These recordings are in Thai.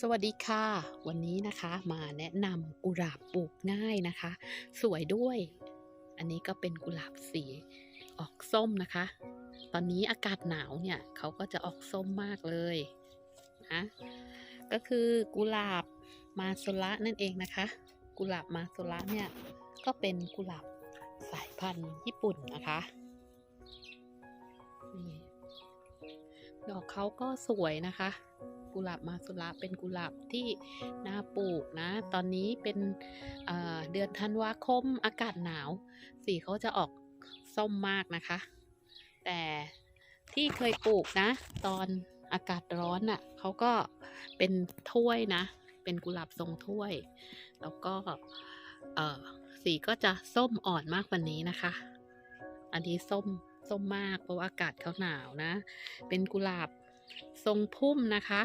สวัสดีค่ะ วันนี้นะคะมาแนะนำกุหลาบปลูกง่ายนะคะ สวยด้วย อันนี้ก็เป็นกุหลาบสีออกส้มนะคะ ตอนนี้อากาศหนาวเนี่ยเขาก็จะออกส้มมากเลยนะก็คือกุหลาบมาโซละนั่นเองนะคะ กุหลาบมาโซละเนี่ยก็เป็นกุหลาบสายพันธุ์ญี่ปุ่นนะคะดอกเขาก็สวยนะคะ กุหลาบมาสุระเป็นกุหลาบที่น่าปลูกนะ ตอนนี้เป็นเเดือนธันวาคมอากาศหนาว สีเขาจะออกส้มมากนะคะ แต่ที่เคยปลูกนะ ตอนอากาศร้อนน่ะเขาก็เป็นถ้วยนะ เป็นกุหลาบทรงถ้วย แล้วก็สีก็จะส้มอ่อนมากกว่านี้นะคะ อันนี้ส้มส้มมากเพราะว่าอากาศเขาหนาวนะ เป็นกุหลาบทรงพุ่มนะคะ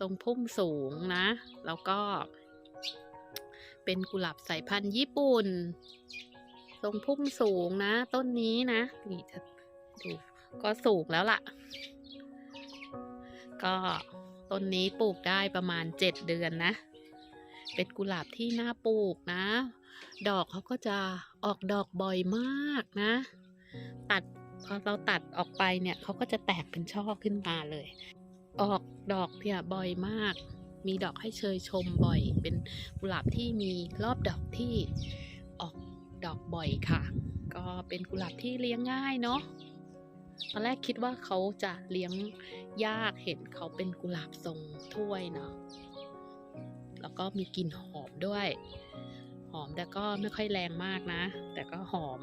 ทรงพุ่มสูงนะ แล้วก็ เป็นกุหลาบสายพันธุ์ญี่ปุ่น ทรงพุ่มสูงนะ ต้นนี้นะนี่จะดูก็สูงแล้วล่ะ ก็ต้นนี้ปลูกได้ประมาณเจ็ดเดือนนะ เป็นกุหลาบที่น่าปลูกนะ ดอกเขาก็จะออกดอกบ่อยมากนะ ตัดพอเราตัดออกไปเนี่ยเขาก็จะแตกเป็นช่อขึ้นมาเลย ดอกเนี่ยบ่อยมาก มีดอกให้เชยชมบ่อย เป็นกุหลาบที่มีรอบดอกที่ออกดอกบ่อยค่ะ ก็เป็นกุหลาบที่เลี้ยงง่ายเนาะตอนแรกคิดว่าเขาจะเลี้ยงยากเห็นเขาเป็นกุหลาบทรงถ้วยเนาะแล้วก็มีกลิ่นหอมด้วย หอมแต่ก็ไม่ค่อยแรงมากนะ แต่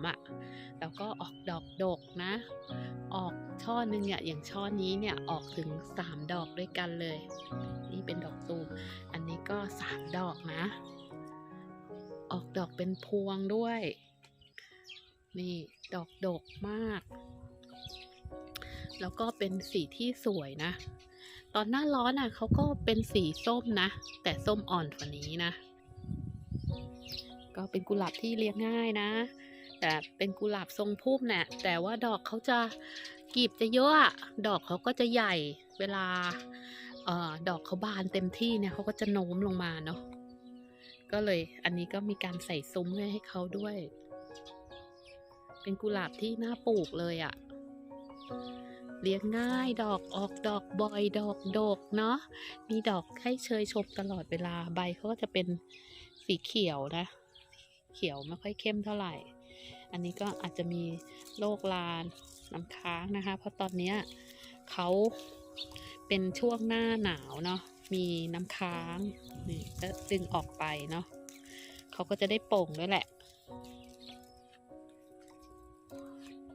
อะ่ะแล้วก็ออกดอกดกนะ ออกช่อหนึ่งเนี่ยอย่างช่อนี้เนี่ยออกถึงสามดอกด้วยกันเลย นี่เป็นดอกตูมอันนี้ก็สามดอกนะ ออกดอกเป็นพวงด้วย นี่ดอกดกมาก แล้วก็เป็นสีที่สวยนะ ตอนหน้าร้อนอะเขาก็เป็นสีส้มนะ แต่ส้มอ่อนกว่านี้นะก็เป็นกุหลาบที่เลี้ยงง่ายนะ แต่เป็นกุหลาบทรงพุ่มเนะ่ยแต่ว่าดอกเขาจะกลีบจะเยอะดอกเขาก็จะใหญ่เวลาออดอกเขาบานเต็มที่เนี่ยเขาก็จะโน้มลงมาเนาะก็เลยอันนี้ก็มีการใส่ซุ้มไว้ให้เขาด้วย เป็นกุหลาบที่น่าปลูกเลยอะ่ะเลี้ยงง่ายดอกออกดอกบ่อยดอกดกเนาะมีดอกให้เชยชมตลอดเวลาใบเขาก็จะเป็นสีเขียวนะ เขียวไม่ค่อยเข้มเท่าไหร่ อันนี้ก็อาจจะมีโรคลานน้ำค้างนะคะ เพราะตอนนี้เขาเป็นช่วงหน้าหนาวเนาะมีน้ำค้างนี่ก็จึงออกไปเนาะเขาก็จะได้โป่งด้วยแหละ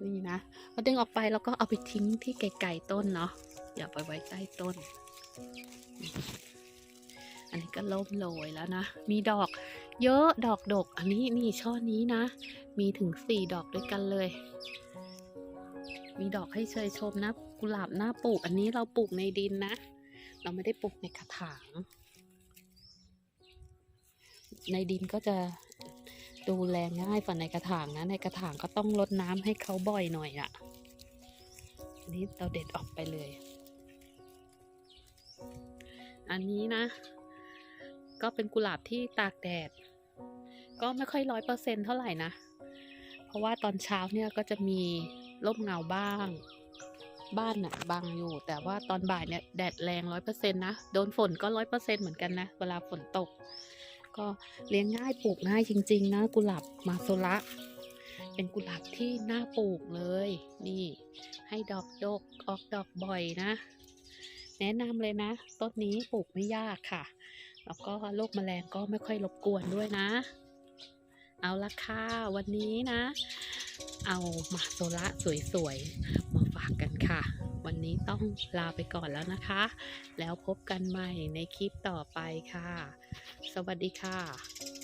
นี่นะพอดึงออกไปแล้วก็เอาไปทิ้งที่ไกลๆต้นเนาะอย่าไปไว้ใกล้ต้น อันนี้ก็ล่มโรยแล้วนะ มีดอก เยอะดอกดก อันนี้นี่ช่อนี้นะ มีถึงสี่ดอกด้วยกันเลย มีดอกให้เชยชมนะ กุหลาบหน้าปลูก อันนี้เราปลูกในดินนะ เราไม่ได้ปลูกในกระถาง ในดินก็จะดูแลง่ายกว่าในกระถางนะ ในกระถางก็ต้องรดน้ำให้เขาบ่อยหน่อยอะ่ะอันนี้เราเด็ดออกไปเลย อันนี้นะ ก็เป็นกุหลาบที่ตากแดด ก็ไม่ค่อยร้อยเปอร์เซ็นเท่าไหร่นะ เพราะว่าตอนเช้าเนี่ยก็จะมีร่มเงาบ้าง บ้านน่ะบังอยู่ แต่ว่าตอนบ่ายเนี่ยแดดแรงร้อยเปอร์เซ็นนะ โดนฝนก็ร้อยเปอร์เซ็นเหมือนกันนะ เวลาฝนตก ก็เลี้ยงง่ายปลูกง่ายจริง ๆ นะ กุหลาบมาโซละเป็นกุหลาบที่น่าปลูกเลย นี่ ให้ดอกดกออกดอกบ่อยนะ แนะนำเลยนะ ต้นนี้ปลูกไม่ยากค่ะ แล้วก็โรคแมลงก็ไม่ค่อยรบกวนด้วยนะ เอาละค่ะวันนี้นะ เอามาโซละสวยๆ มาฝากกันค่ะ วันนี้ต้องลาไปก่อนแล้วนะคะ แล้วพบกันใหม่ในคลิปต่อไปค่ะ สวัสดีค่ะ